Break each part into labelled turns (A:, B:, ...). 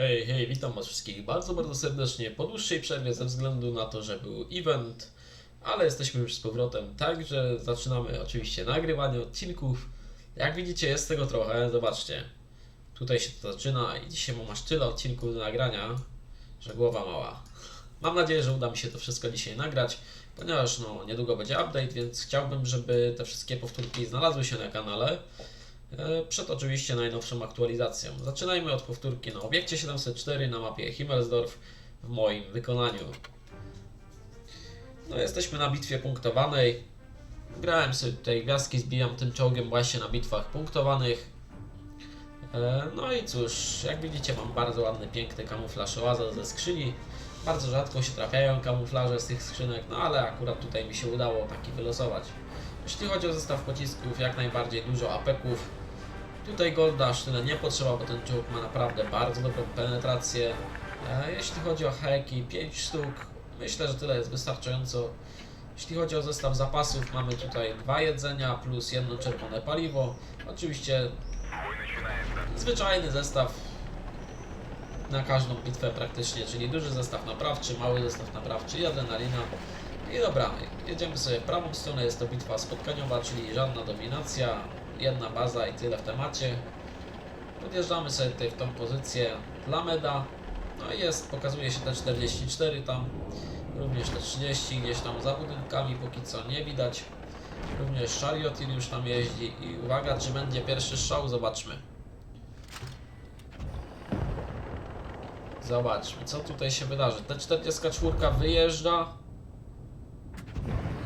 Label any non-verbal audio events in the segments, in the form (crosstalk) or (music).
A: Hej, hej, witam was wszystkich bardzo, bardzo serdecznie po dłuższej przerwie ze względu na to, że był event, ale jesteśmy już z powrotem, także zaczynamy oczywiście nagrywanie odcinków. Jak widzicie jest tego trochę, zobaczcie. Tutaj się to zaczyna i dzisiaj mam aż tyle odcinków do nagrania, że głowa mała. Mam nadzieję, że uda mi się to wszystko dzisiaj nagrać, ponieważ no, niedługo będzie update, więc chciałbym, żeby te wszystkie powtórki znalazły się na kanale. E, Przed oczywiście najnowszą aktualizacją. Zaczynajmy od powtórki na obiekcie 704 na mapie Himmelsdorf w moim wykonaniu. No jesteśmy na bitwie punktowanej. Grałem sobie tutaj gwiazdki, zbijam tym czołgiem właśnie na bitwach punktowanych. E, No i cóż, jak widzicie mam bardzo ładny, piękny kamuflaż oaza ze skrzyni. Bardzo rzadko się trafiają kamuflaże z tych skrzynek, no ale akurat tutaj mi się udało taki wylosować. Jeśli chodzi o zestaw pocisków, jak najbardziej dużo apeków. Tutaj golda aż tyle nie potrzeba, bo ten czołg ma naprawdę bardzo dobrą penetrację. E, Jeśli chodzi o heki, 5 sztuk, myślę, że tyle jest wystarczająco. Jeśli chodzi o zestaw zapasów, mamy tutaj dwa jedzenia plus jedno czerwone paliwo. Oczywiście zwyczajny zestaw na każdą bitwę praktycznie, czyli duży zestaw naprawczy, mały zestaw naprawczy i adrenalina. I dobra, jedziemy sobie prawą stronę, jest to bitwa spotkaniowa, czyli żadna dominacja, jedna baza i tyle w temacie. Podjeżdżamy sobie tutaj w tą pozycję dla meda, no i jest, pokazuje się te 44 tam, również te 30 gdzieś tam za budynkami, póki co nie widać. Również Chariotir już tam jeździ i uwaga, czy będzie pierwszy strzał, zobaczmy. Zobaczmy, co tutaj się wydarzy. T44 wyjeżdża,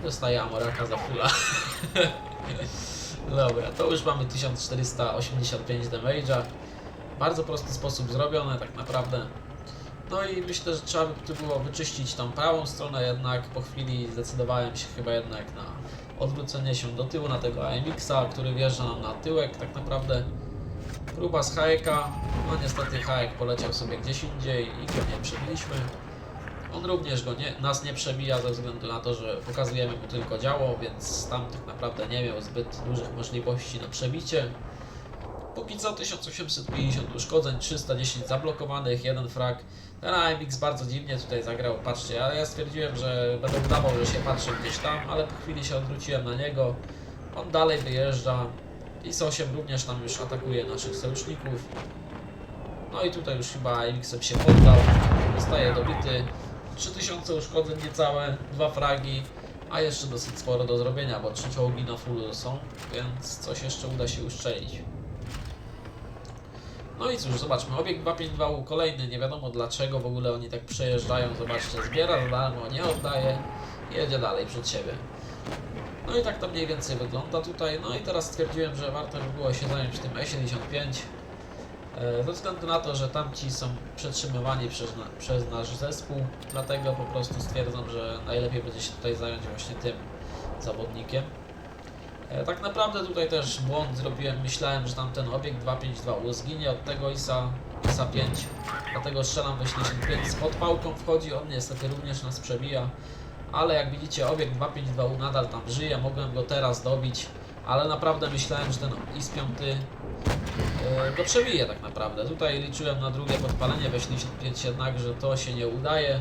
A: Dostaję Amoraka za fulla. (laughs) Dobra, to już mamy 1485 damage'a. Bardzo prosty sposób zrobione tak naprawdę. No i myślę, że trzeba by tu było wyczyścić tą prawą stronę jednak. Po chwili zdecydowałem się chyba jednak na odwrócenie się do tyłu na tego AMX-a, który wjeżdża nam na tyłek tak naprawdę. Próba z Hayeka, no niestety Hayek poleciał sobie gdzieś indziej i go nie przebiliśmy. On również go nie, nas nie przebija ze względu na to, że pokazujemy mu tylko działo, więc tam tak naprawdę nie miał zbyt dużych możliwości na przebicie. Póki co 1850 uszkodzeń, 310 zablokowanych, jeden frag. Ten AMX bardzo dziwnie tutaj zagrał, patrzcie, ale ja stwierdziłem, że będę udawał, że się patrzę gdzieś tam, ale po chwili się odwróciłem na niego. On dalej wyjeżdża. IS-8 również tam już atakuje naszych sojuszników. No i tutaj już chyba AMX-em się poddał, zostaje dobity. 3000 uszkodzeń niecałe, dwa fragi, a jeszcze dosyć sporo do zrobienia, bo trzy czołgi na fullu są, więc coś jeszcze uda się uszczelić. No i cóż, zobaczmy, obiekt 252 kolejny, nie wiadomo dlaczego w ogóle oni tak przejeżdżają, zobaczcie, zbiera darmo, nie oddaje, jedzie dalej przed siebie. No i tak to mniej więcej wygląda tutaj, no i teraz stwierdziłem, że warto by było się zająć tym E75, E, Ze względu na to, że tamci są przetrzymywani przez, przez nasz zespół, dlatego po prostu stwierdzam, że najlepiej będzie się tutaj zająć właśnie tym zawodnikiem. E, Tak naprawdę tutaj też błąd zrobiłem, myślałem, że tamten obiekt 252 zginie od tego ISA, ISA 5, dlatego strzelam we 75 z podpałką wchodzi, on niestety również nas przebija, ale jak widzicie obiekt 252 nadal tam żyje, mogłem go teraz dobić, ale naprawdę myślałem, że ten IS 5 E, go przebije tak naprawdę. Tutaj liczyłem na drugie podpalenie we 75 jednak, że to się nie udaje.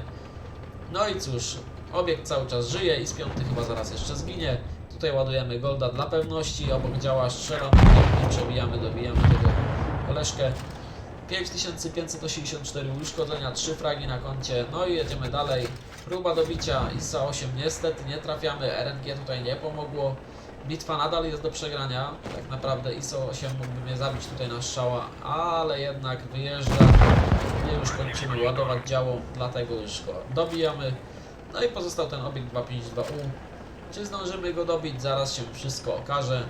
A: No i cóż, obiekt cały czas żyje i z piąty chyba zaraz jeszcze zginie. Tutaj ładujemy golda dla pewności, obok działa strzelam i przebijamy, dobijamy tego koleżkę. 5584 uszkodzenia, 3 fragi na koncie, no i jedziemy dalej. Próba dobicia ISA 8 niestety nie trafiamy, RNG tutaj nie pomogło. Bitwa nadal jest do przegrania. Tak naprawdę ISO 8 mógłby mnie zabić tutaj na strzała, ale jednak wyjeżdża. My już kończymy ładować działo, dlatego już go dobijamy. No i pozostał ten obiekt 252U. Czy zdążymy go dobić? Zaraz się wszystko okaże.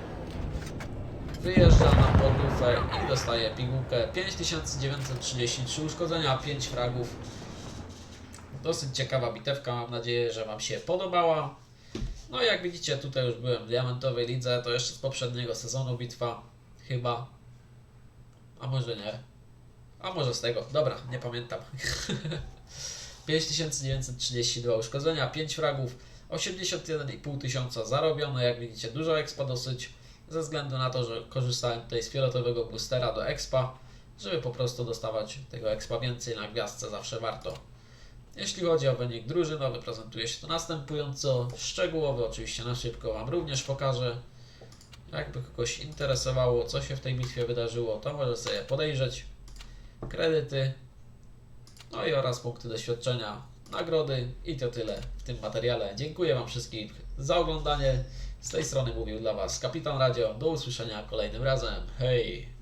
A: Wyjeżdża na podlufę i dostaje pigułkę. 5933 uszkodzenia, 5 fragów. Dosyć ciekawa bitewka, mam nadzieję, że Wam się podobała. No jak widzicie, tutaj już byłem w diamentowej lidze, to jeszcze z poprzedniego sezonu bitwa, chyba. A może nie. A może z tego. Dobra, nie pamiętam. (laughs) 5932 uszkodzenia, 5 fragów, 81,5 tysiąca zarobione, jak widzicie dużo expa dosyć, ze względu na to, że korzystałem tutaj z fioletowego boostera do expa, żeby po prostu dostawać tego expa więcej na gwiazdce zawsze warto. Jeśli chodzi o wynik drużynowy, prezentuje się to następująco. Szczegółowy oczywiście na szybko Wam również pokażę. Jakby kogoś interesowało, co się w tej bitwie wydarzyło, to może sobie podejrzeć. Kredyty, no i oraz punkty doświadczenia, nagrody i to tyle w tym materiale. Dziękuję Wam wszystkim za oglądanie. Z tej strony mówił dla Was Kapitan Radio. Do usłyszenia kolejnym razem. Hej!